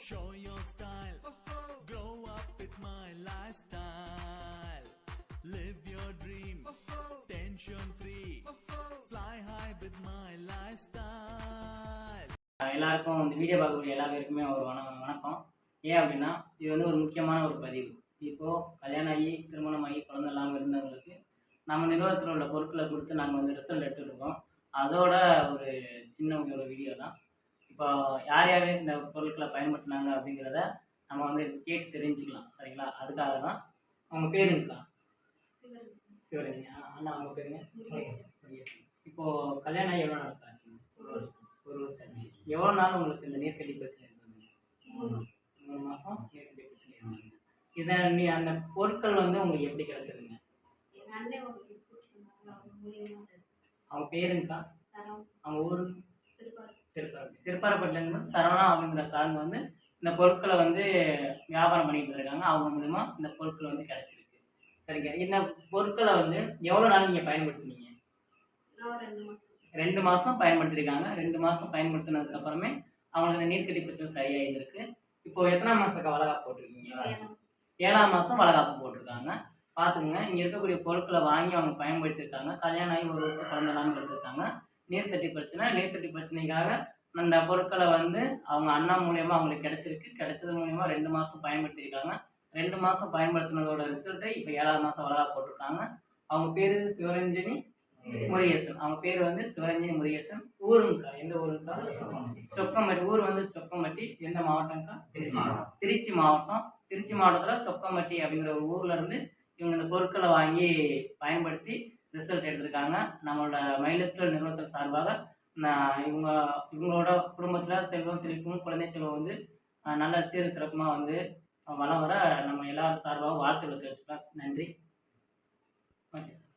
Show your style. Grow up with my lifestyle. Live your dream. Tension free. Fly high with my lifestyle. எல்லாருக்கும் இந்த video பார்க்கக்கூடிய எல்லா பேருக்குமே ஒரு வணக்கம் வணக்கம் ஏன் அப்படின்னா இது வந்து ஒரு முக்கியமான ஒரு பதிவு இப்போது கல்யாணம் ஆகி திருமணம் ஆகி குழந்தை இல்லாமல் இருந்தவங்களுக்கு நம்ம நிறுவனத்தில் உள்ள பொருட்களை கொடுத்து நாங்கள் வந்து ரிசல்ட் எடுத்துகிட்டு இருக்கோம் அதோட ஒரு சின்ன ஒரு வீடியோ தான் இப்போ யார் யார் இந்த பொருட்களை பயன்படுத்தினாங்க அப்படிங்கிறத நம்ம வந்து கேட்டு தெரிஞ்சுக்கலாம் சரிங்களா? அதுக்காக தான் அவங்க பேருங்களா சிவரஞ்சனி ஆ, அண்ணா அவங்க பேருங்க? முருகேசன். இப்போ கல்யாணம் எவ்வளோ நாள் ஆச்சுங்க? ஒரு வருஷம் ஆச்சு. எவ்வளோ நாள் உங்களுக்கு இந்த நீர்க்கட்டி பிரச்சனை இருந்தது? மூணு மாதம் நீர்க்கட்டி பிரச்சனை இருந்தது. இதை நீ அந்த பொருட்கள் வந்து உங்களுக்கு எப்படி கிடைச்சதுங்க? அவங்க பேருங்கக்கா அவங்க ஊர்? சிறுபாறை சிறுபாறைப்பட்டிலேருந்து சரவணா அப்படிங்கிற சாருங்க வந்து இந்த பொருட்களை வந்து வியாபாரம் பண்ணிட்டு இருக்காங்க அவங்க மூலிமா இந்த பொருட்கள் வந்து கிடைச்சிருக்கு. சரிங்க. இந்த பொருட்களை வந்து எவ்வளோ நாள் நீங்கள் பயன்படுத்துனீங்க? ரெண்டு மாதம் பயன்படுத்திருக்காங்க. ரெண்டு மாதம் பயன்படுத்தினதுக்கு அப்புறமே அவங்களுக்கு இந்த நீர்க்கட்டி பிரச்சனை சரியாயிருக்கு இப்போ எத்தனை மாதம் வளகாப்பு போட்டிருக்கீங்க ஏழாம் மாதம் வளகாப்பு போட்டிருக்காங்க. பார்த்துக்குங்க. இங்கே இருக்கக்கூடிய பொருட்களை வாங்கி அவங்க பயன்படுத்தியிருக்காங்க. கல்யாணம் ஆகி ஒரு வருஷம் குழந்தை இல்லாமல் இருந்திருக்காங்க நீர்க்கட்டி பிரச்சனை நீர்க்கட்டி பிரச்சனைக்காக அந்த பொருட்களை வந்து அவங்க அண்ணா மூலியமா அவங்களுக்கு கிடைச்சிருக்கு. கிடைச்சது மூலியமா ரெண்டு மாதம் பயன்படுத்தியிருக்காங்க. ரெண்டு மாதம் பயன்படுத்தினதோட ரிசல்ட்டை இப்போ ஏழாவது மாதம் வளகாப்பு போட்டிருக்காங்க. அவங்க பேர் சிவரஞ்சனி முருகேசன். அவங்க பேர் வந்து சிவரஞ்சனி முருகேசன். ஊருங்கக்கா எந்த ஊருக்கா சொக்கம்பட்டி ஊர் வந்து சொக்கம்பட்டி எந்த மாவட்டம்க்கா திருச்சி மாவட்டம். திருச்சி மாவட்டத்தில் சொக்கம்பட்டி அப்படிங்கிற ஒரு ஊர்ல இருந்து இவங்க இந்த பொருட்களை வாங்கி பயன்படுத்தி ரிசல்ட் எடுத்திருக்காங்க. நம்மளோட மயிலஸ்டர் நிறுவனத்தின் சார்பாக நான் இவங்க இவங்களோட குடும்பத்தில் செல்வம் செழிப்பும் குழந்தை செல்வம் வந்து நல்ல சீர் சிறப்புமாக வந்து வளம் வர நம்ம எல்லா சார்பாகவும் வாழ்த்துக்கள் தெரிவிச்சுக்கலாம் நன்றி. Okay sir.